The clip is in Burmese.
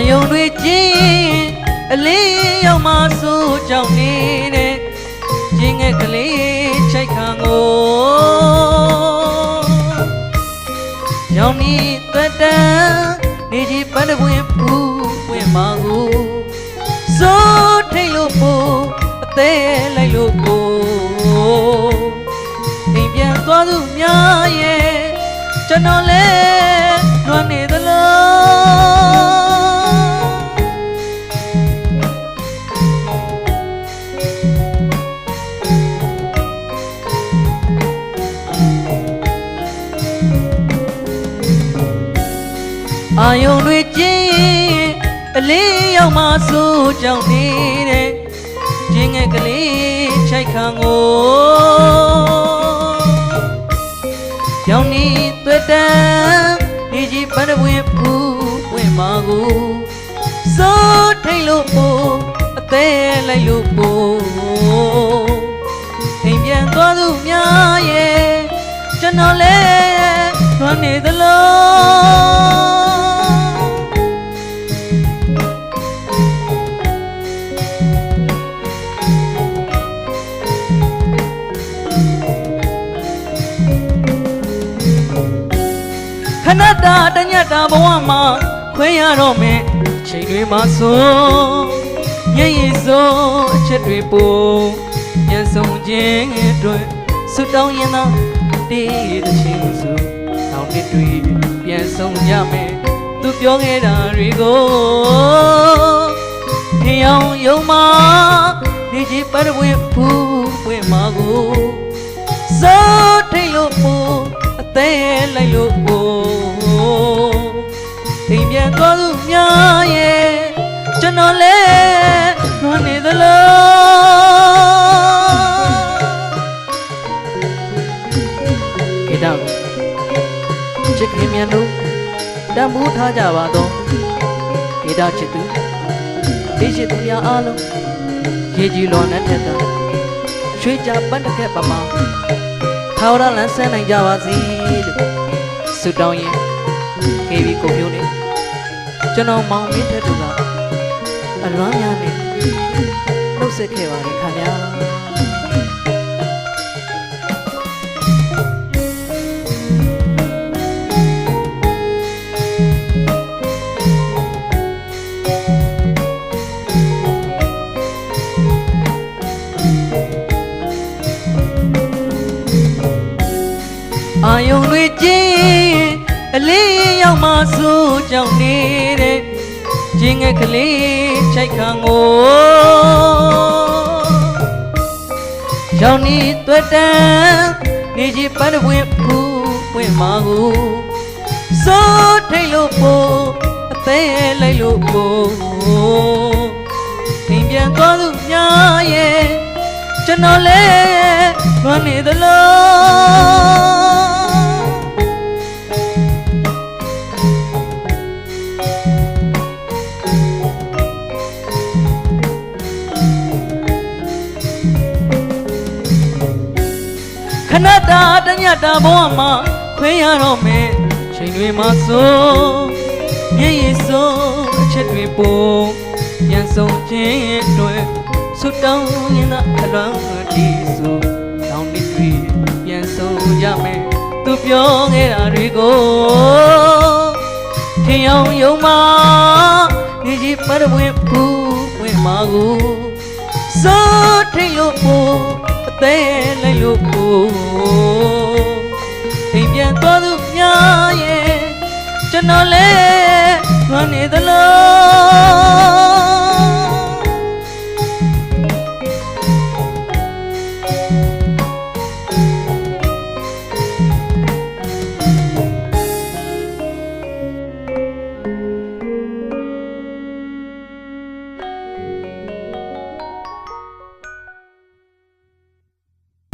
အာယုံတွေကျင်းအလေးရောက်မှဆိုကြောင့်နေတဲ့ကျင်းငယ်ကလေးချိုက်ခံကိုရောင်နီသက်တမ်းနေကြီးပန်းတပွင့်ပူပွင့်မာကိုစိုးထိတ်လို့ပို့အသေးလိုက်လို့ပို့အိမ်ပြန်သွားသူများရဲ့ကျွန်တော်လဲလွမ်းနေသလား အာယုံတွေကျင်းအလေးရောက်မှဆိုကြောင့်နေတဲ့ကျင်းငယ်ကလေးချိုက်ခံကိုရောင်နီသွေတန်းဒီကြီးပန်းတပွင့်ဖူးပွင့်မာကိုစိုးထိတ်လို့ပို့အသေးလိုက်လို့ပို့အိမ်ပြန်သွားသူများရဲ့ကျွန်တော်လဲလွမ်းနေသလား ဏတာတညတ်တာဘဝမှာခွဲရတော့မယ်ချိန်တွေမှာဆိုရည်ရည်စိုးအချက်တွေပို့ပြန်ဆုံးခြင်းအတွက်ဆုတောင်းရင်သာတည်တဲ့ချိန်ဆိုနောက်နှစ်တွေပြန်ဆုံးကြမယ်သူပြောခဲ့တာတွေကိုထင်အောင်ယုံမှာနေကြီးပတ်ဝဲဖူးပွင့်မှာကိုစိုးထိတ်လို့ပို့အသေးလိုက်လို့ ချစ်ခင်မြန်တို့တံမိုးထားကြပါတော့ကေတောချစ်သူဒီချစ်သူများအားလုံးရေကြီးလွန်တဲ့ထက်သာရွှေကြပတ်တစ်ခက်ပမာထာဝရလမ်းဆန်းနိုင်ကြပါစေလို့ဆုတောင်းရင်ကေဗီကိုမျိုးနဲ့ကျွန်တော်မောင်မင်းထက်တို့ကအလွမ်းများနဲ့နှုတ်ဆက်ခဲ့ပါတယ်ခင်ဗျာ ကျင်းအလေးရောက်မှဆိုကြောင့်နေတဲ့ကျင်းငယ်ကလေးချိုက်ခံကိုရောင်နီသွက်တန်းနေကြီးပန်းတပွင့်ဖူးပွင့်မာကိုစိုးထိတ်လို့ပို့အသေးလိုက်လို့ပို့အိမ်ပြန်သွားသူများရဲ့ကျွန်တော်လဲလွမ်းနေသလား ခဏတာတညတ်တာဘဝမှာခွဲရတော့မယ်ချိန်တွေမှာဆိုမျက်ရည်စိုးအချက်တွေပို့ပြန်ဆုံးခြင်းအတွက်ဆုတောင်းရင်သာအလွန်ဒီဆိုတောင်းနေပြီပြန်ဆုံးကြမယ်သူပြောခဲ့တာတွေကိုထင်အောင်ယုံမှာနေကြီးပတ်ဝဲဖူးဝင်မှာကိုစိုးထိတ်လို့ပို့အ သေးလိုက်လို့ပို့အိမ်ပြန်သွားသူများရဲ့ကျွန်တော်လဲလွမ်းနေသ